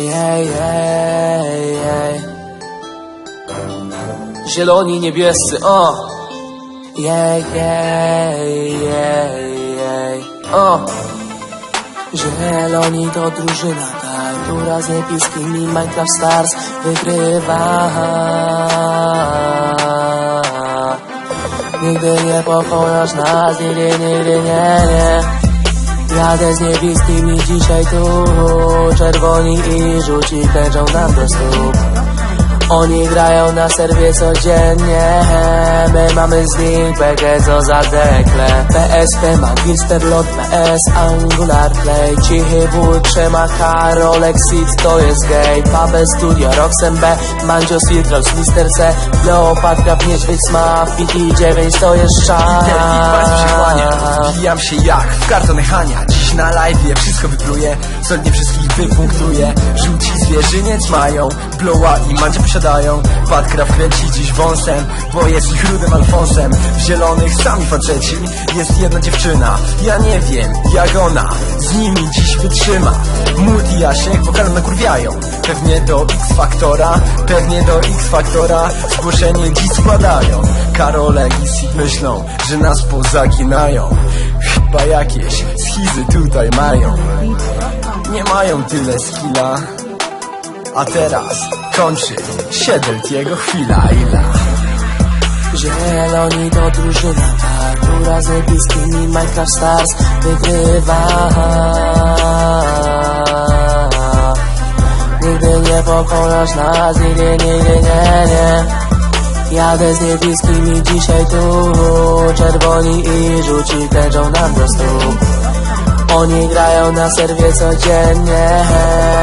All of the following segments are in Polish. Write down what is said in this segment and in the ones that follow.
Jej, jej, jej. Zieloni, niebiescy, o! Jej, jej, jej, jej. O! Zieloni to drużyna, ta, która z niebieskimi Minecraft Stars wygrywa. Nigdy nie pokonasz nas, nigdy, nigdy nie, nie. Jadę z niebieskimi dzisiaj tu, czerwoni i żółci klęczą nam do stóp. Oni grają na serwie codziennie. My mamy z nich bekę co za dekle PSP, Magister Lot, PS, Angular Play Cichy wód, Przema, Karol, Exit, to jest gay Paweł Studio, Roxem B, Mandzio, Citrus, Mister C. Leopatka, Niedźwiedź, Smaf, PT9, to jest czas. się kłania Wbijam się jak w karton Hania Dziś na live wszystko wypluję Solidnie wszystkich wypunktuję Żółci zwierzyniec mają Bloła i mandzie Padcraft kręci dziś wąsem. Bo jest ich rudym Alfonsem. W zielonych sami faceci. Jest jedna dziewczyna. Ja nie wiem jak ona Z nimi dziś wytrzyma. Multi i Jasiek wokalem nakurwiają. Pewnie do X-Faktora Pewnie do X-Faktora Zgłoszenie dziś składają Karolek i Sid myślą, że nas pozaginają. Chyba jakieś schizy tutaj mają. Nie mają tyle skilla A teraz kończy Siedelt jego chwila ila Zieloni to drużyna która z niebieskimi Minecraft Stars wygrywa. Nigdy nie pokonasz nas, nigdy, nigdy nie, nie. Jadę z niebieskimi dzisiaj tu. Czerwoni i żółci klęczą nam do stóp Oni grają na serwie codziennie.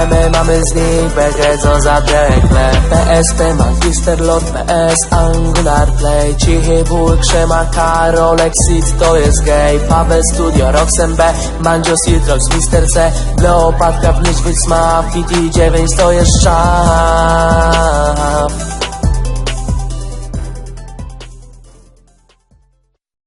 My mamy z nich bekę co za dekle PSP, Magister Lord, PS, Angular Play. Cichy wół, Krzema, Karol, Exit, to jest gay Paweł Studio, Roxem B, Mandzio, Citrox, Mister C. Leopatka, Niedźwiedź, Smaf, PT9, to jest czas